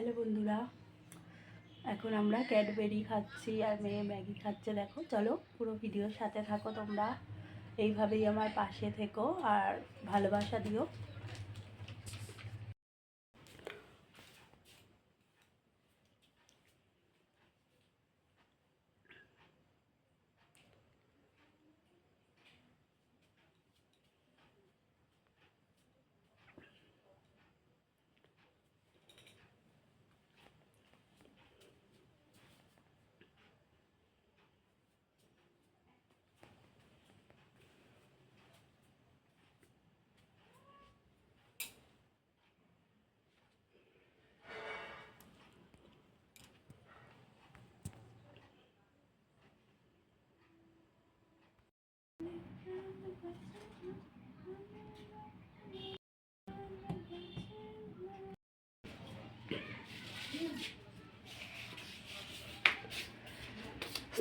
Hello বন্ধুরা, এখন আমরা ক্যাডবেরি খাচ্ছি আর মেয়ে ম্যাগি খাচ্ছে, দেখো। চলো পুরো ভিডিওর সাথে থাকো তোমরা। এইভাবেই আমার পাশে থেকো আর ভালোবাসা দিও।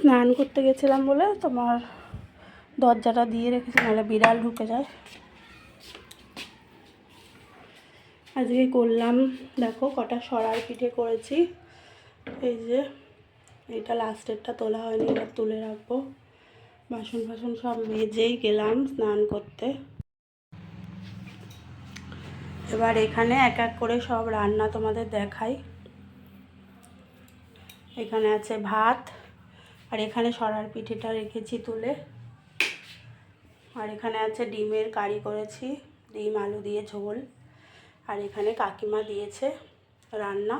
স্নান করতে গেছিলাম বলে তোমার দরজাটা দিয়ে রেখেছি, নাহলে বিড়াল ঢুকে যায়। আজকে করলাম, দেখো কটা সরার পিঠে করেছি। এই যে, এটা লাস্টেরটা তোলা হয়নি, এটা তুলে রাখব। বাসন ফাসন সব মেজেই গেলাম স্নান করতে। এবার এখানে এক এক করে সব রান্না তোমাদের দেখাই। এখানে আছে ভাত আর এখানে সরার পিঠেটা রেখেছি তুলে। আর এখানে আছে ডিমের কারি করেছি, ডিম, আলু দিয়ে ঝোল। আর এখানে কাকিমা দিয়েছে রান্না।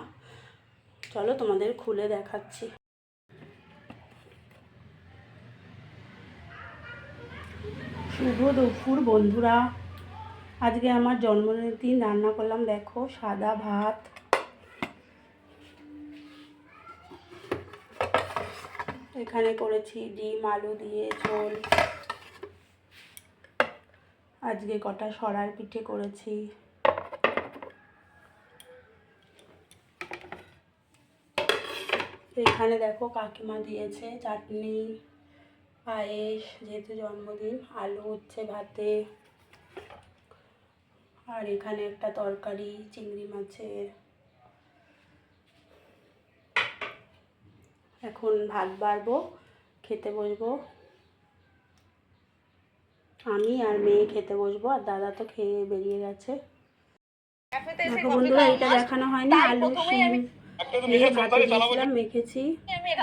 চলো তোমাদের খুলে দেখাচ্ছি। শুভ দুপুর বন্ধুরা। আজকে আমার জন্মদিনের দিন রান্না করলাম দেখো সাদা ভাত। এখানে করেছি ডিম, আলু দিয়ে ঝোল। আজকে কটা সরার পিঠে করেছি। এখানে দেখো কাকিমা দিয়েছে চাটনি, পায়েস, যেহেতু জন্মদিন, আলু হচ্ছে ভাতে। আর এখানে একটা তরকারি, চিংড়ি মাছের। এখন ভাত বাড়বো খেতে বসবো। আমি আর মেয়ে খেতে বসবো আর দাদা তো খেয়ে বেরিয়ে গেছে। দেখো বন্ধুরা এটা দেখানো হয়নি আলু শিম দিয়ে ভাতে দিয়েছিলাম মেখেছি।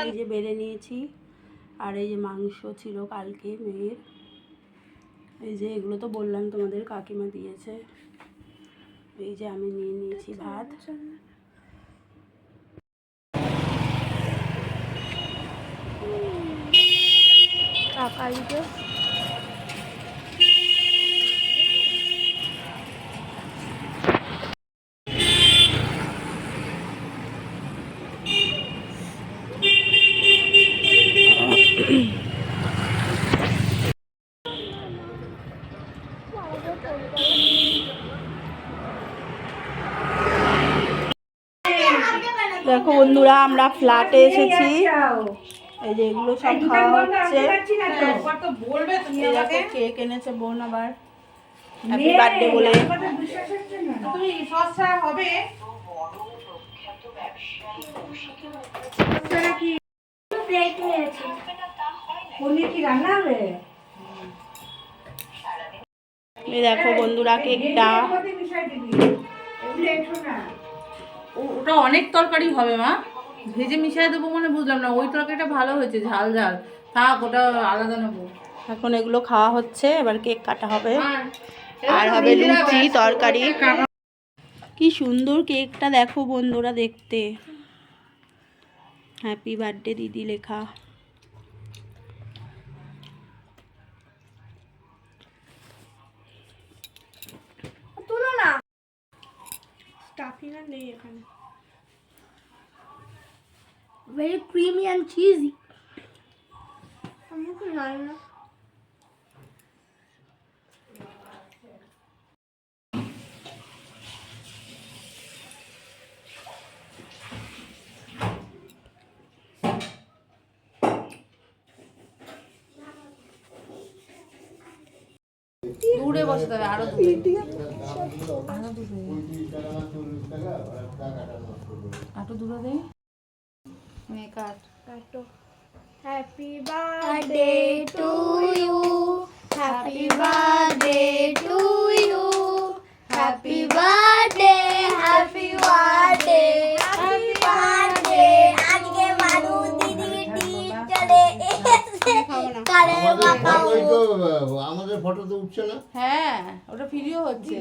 এই যে বেড়ে নিয়েছি। আর এই যে মাংস ছিল কালকে মেয়ের। এই যে এগুলো তো বললাম তোমাদের কাকিমা দিয়েছে। এই যে আমি নিয়ে নিয়েছি ভাত। দিতে দেখো বন্ধুরা আমরা ফ্ল্যাটে এসেছি। এই যে এগুলো সব খাওয়া হচ্ছে। দেখো কেক এনেছে বোন আবার। হ্যাপি বার্থডে বলে। তুমি সস্তা হবে। দেখো বন্ধুরা কেকটা ওটা অনেক তরকারি হবে মা। ভেজে মিশিয়ে দেবো মানে বুঝলাম না। ওই তরকারিটা ভালো হয়েছে ঝাল ঝাল। থাক ওটা আলাদা নেব। এখন এগুলো খাওয়া হচ্ছে এবার কেক কাটা হবে। আর আর হবে লুচি তরকারি। কি সুন্দর কেকটা দেখো বন্ধুরা দেখতে। হ্যাপি বার্থডে দিদি লেখা। তুলো না। স্টাফিং আর নেই এখানে। Very creamy and cheesy. দূর বসতে হবে আরও আরও দূরে। আরও দূরে দে নে কাট happy birthday to you. Happy birthday to you. Happy birthday, happy birthday, happy birthday. আজকে মানু চলে আমাদের ফটো তো উঠছে না হ্যাঁ ওটা ভিডিও হচ্ছে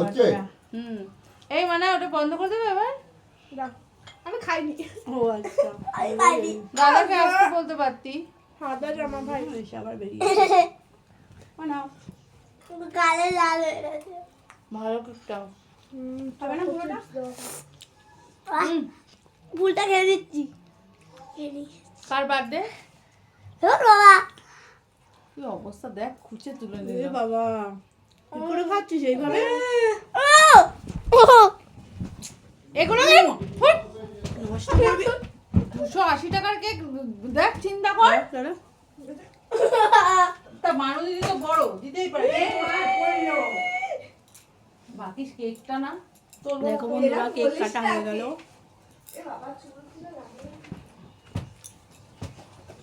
হচ্ছে হুম এই মানে ওটা বন্ধ করে দেবে এবার আমি খাইনি। ও আচ্ছা। আমি খাইনি। দাদাকে আসতে বলতে পারতি? সাদা জামা ভাই এসে আবার বেরিয়ে বানাও কালে লাল হয়ে গেছে। ভালো কেকটাও হবে না পুরোটা ফুলটা খেয়ে দিচ্ছি। কার বার্থডে ধুর বাবা। কি অবস্থা দেখ খুঁচে তুলে নিল বাবা করে খাচ্ছিস এইভাবে? এগুলো দুশো আশি টাকার কেক দেখ তা মানু দিদি তো বড় দিতেই পারে। বাকি কেকটা না? তোর দেখো বন্ধুরা কেক কাটা হয়ে গেল।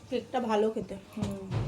কেকটা ভালো খেতে। হুম।